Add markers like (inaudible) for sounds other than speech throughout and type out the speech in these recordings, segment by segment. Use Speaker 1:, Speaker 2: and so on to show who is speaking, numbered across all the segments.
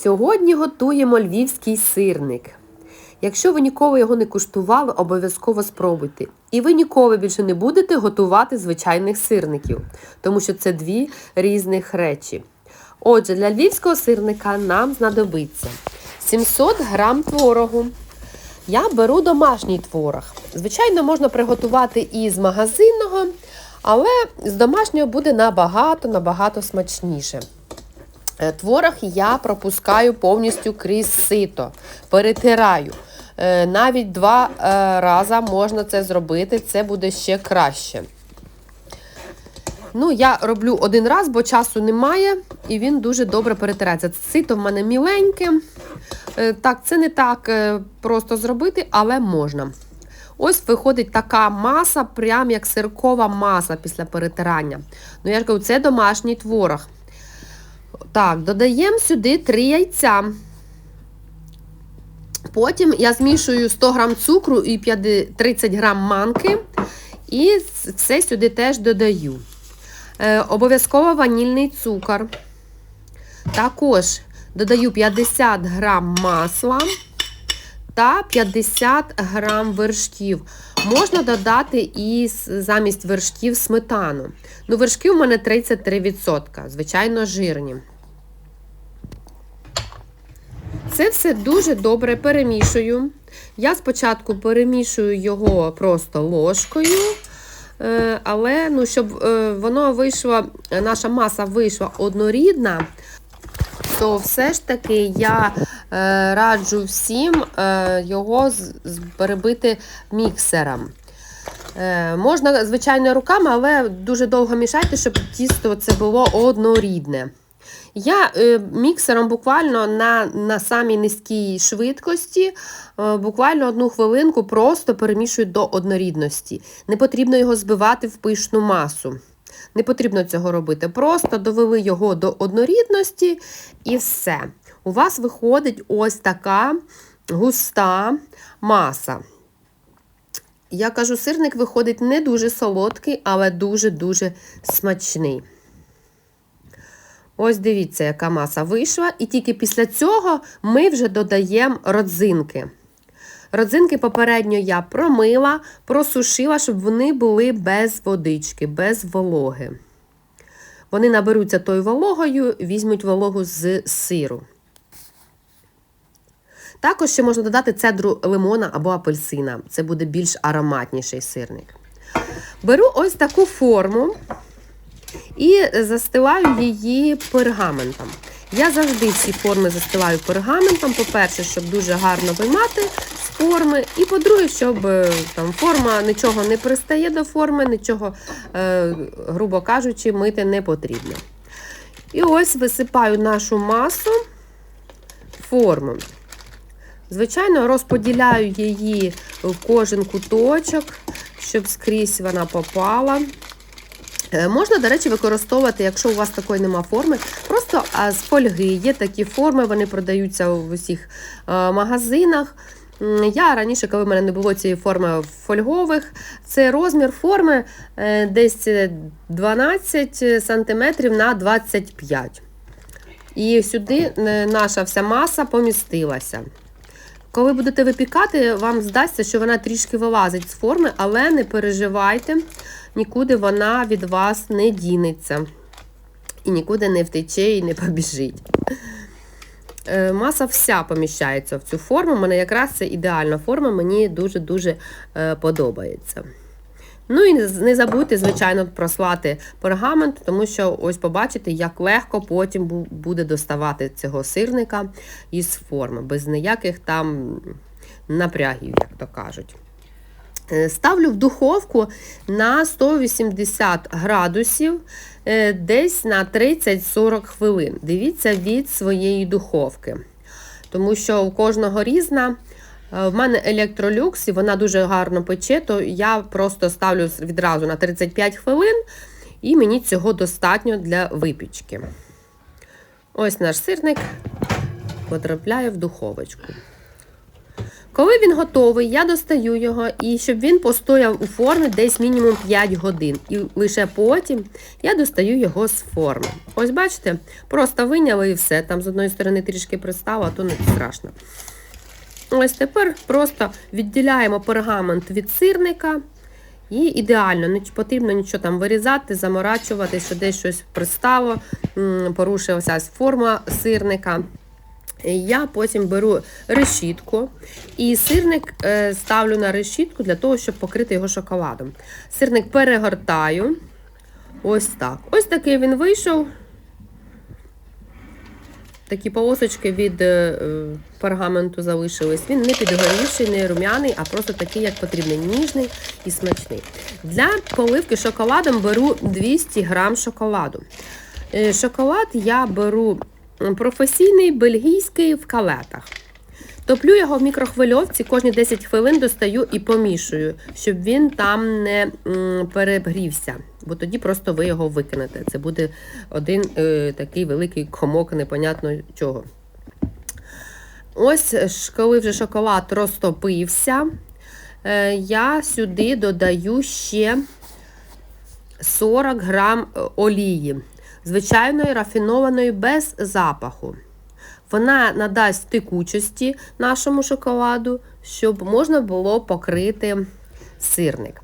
Speaker 1: Сьогодні готуємо львівський сирник. Якщо ви ніколи його не куштували, обов'язково спробуйте. І ви ніколи більше не будете готувати звичайних сирників, тому що це дві різних речі. Отже, для львівського сирника нам знадобиться 700 грам творогу. Я беру домашній творог. Звичайно, можна приготувати і з магазинного, але з домашнього буде набагато-набагато смачніше. Е, Творог я пропускаю повністю крізь сито, перетираю. Е, Навіть два е, рази можна це зробити, це буде ще краще. Ну, я роблю один раз, бо часу немає, і він дуже добре перетирається. Сито в мене міленьке. Так, це не так просто зробити, але можна. Ось виходить така маса, прям як сиркова маса після перетирання. Ну, я ж кажу, це домашній творог. Так, додаємо сюди 3 яйця. Потім я змішую 100 грам цукру і 30 грам манки. І все сюди теж додаю. Е, обов'язково ванільний цукор. Також додаю 50 грам масла та 50 грам вершків. Можна додати і замість вершків сметану. Ну, вершки у мене 33%, звичайно, жирні. Це все дуже добре перемішую. Я спочатку перемішую його просто ложкою, е, але ну, щоб е, воно вийшло, наша маса вийшла однорідна, то все ж таки я е, раджу всім його перебити міксером. Можна, звичайно, руками, але дуже довго мішайте, щоб тісто це було однорідне. Я е, міксером буквально на, на самій низькій швидкості, е, буквально одну хвилинку просто перемішую до однорідності. Не потрібно його збивати в пишну масу. Не потрібно цього робити. Просто довели його до однорідності і все. У вас виходить ось така густа маса. Я кажу, сирник виходить не дуже солодкий, але дуже-дуже смачний. Ось дивіться, яка маса вийшла. І тільки після цього ми вже додаємо родзинки. Родзинки попередньо я промила, просушила, щоб вони були без водички, без вологи. Вони наберуться тою вологою, візьмуть вологу з сиру. Також ще можна додати цедру лимона або апельсина. Це буде більш ароматніший сирник. Беру ось таку форму і застилаю її пергаментом. Я завжди всі форми застилаю пергаментом. По-перше, щоб дуже гарно виймати з форми. І по-друге, щоб е, там форма нічого не пристає до форми, нічого, е, грубо кажучи, мити не потрібно. І ось висипаю нашу масу форму. Звичайно, розподіляю її в кожен куточок, щоб скрізь вона попала. Е, Можна, до речі, використовувати, якщо у вас такої нема форми, просто з фольги. Є такі форми, вони продаються в усіх е, магазинах. Я раніше, коли в мене не було цієї форми фольгових, це розмір форми е, десь 12 см на 25 І сюди наша вся маса помістилася. Коли будете випікати, вам здасться, що вона трішки вилазить з форми, але не переживайте, нікуди вона від вас не дінеться. І нікуди не втече і не побіжить. Е, Маса вся поміщається в цю форму. У мене якраз це ідеальна форма, мені дуже-дуже е, подобається. Ну і не забудьте, звичайно, прослати пергамент, тому що ось побачите, як легко потім буде доставати цього сирника із форми, без ніяких там напрягів, як то кажуть. Е, Ставлю в духовку на 180 градусів е, десь на 30-40 хвилин. Дивіться від своєї духовки. Тому що у кожного різна. Е, В мене електролюкс, і вона дуже гарно пече, то я просто ставлю відразу на 35 хвилин, і мені цього достатньо для випічки. Ось наш сирник потрапляє в духовочку. Коли він готовий, я достаю його і щоб він постояв у формі десь мінімум 5 годин. І лише потім я достаю його з форми. Ось бачите, просто виняли і все. Там з одної сторони трішки пристало, а то не страшно. Ось тепер просто відділяємо пергамент від сирника. І ідеально, не потрібно нічого там вирізати, заморачувати, що десь щось пристало, порушилася форма сирника. Я потім беру решітку і сирник е, ставлю на решітку для того, щоб покрити його шоколадом. Сирник перегортаю. Ось так. Ось такий він вийшов. Такі полосочки від е, е, пергаменту залишились. Він не підгорівший, не рум'яний, а просто такий, як потрібно, ніжний і смачний. Для поливки шоколадом беру 200 грам шоколаду. Шоколад я беру професійний бельгійський в калетах. Топлю його в мікрохвильовці, кожні 10 хвилин достаю і помішую, щоб він там не перегрівся, бо тоді просто ви його викинете. Це буде один е, такий великий комок, непонятно чого. Ось коли вже шоколад розтопився, е, я сюди додаю ще 40 грам е, олії, звичайної рафінованої без запаху. Вона надасть текучості нашому шоколаду, щоб можна було покрити сирник.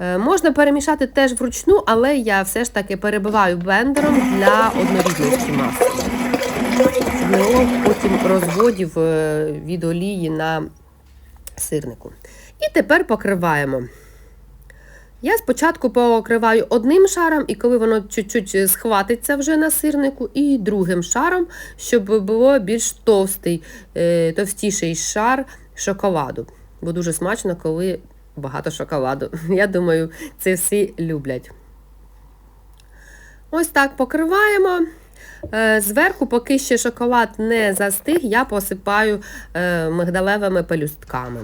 Speaker 1: Е, Можна перемішати теж вручну, але я все ж таки перебиваю блендером для однорідності маси. Щоб потім розводів е, від олії на сирнику. І тепер покриваємо. Я спочатку покриваю одним шаром, і коли воно чуть-чуть схватиться вже на сирнику, і другим шаром, щоб було більш товстий, е, товстіший шар шоколаду. Бо дуже смачно, коли багато шоколаду. (laughs) Я думаю, це всі люблять. Ось так покриваємо. Е, Зверху, поки ще шоколад не застиг, я посипаю е, мигдалевими пелюстками.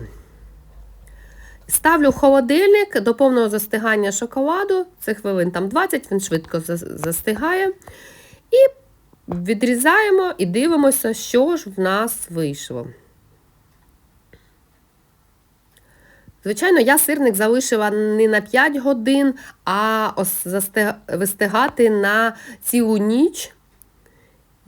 Speaker 1: Ставлю холодильник до повного застигання шоколаду. Це хвилин там 20, він швидко застигає. І відрізаємо і дивимося, що ж в нас вийшло. Звичайно, я сирник залишила не на 5 годин, а вистигати на цілу ніч.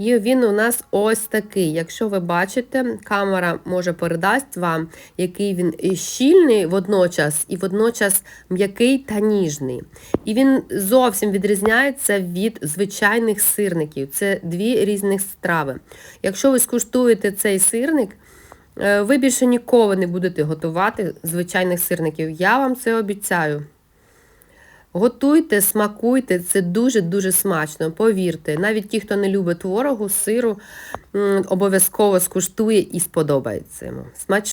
Speaker 1: І він у нас ось такий. Якщо ви бачите, камера може передасть вам, який він щільний водночас, і водночас м'який та ніжний. І він зовсім відрізняється від звичайних сирників. Це дві різних страви. Якщо ви скуштуєте цей сирник, е, ви більше ніколи не будете готувати звичайних сирників. Я вам це обіцяю. Готуйте, смакуйте, це дуже-дуже смачно, повірте. Навіть ті, хто не любить творогу, сиру, обов'язково скуштує і сподобається йому. Смач...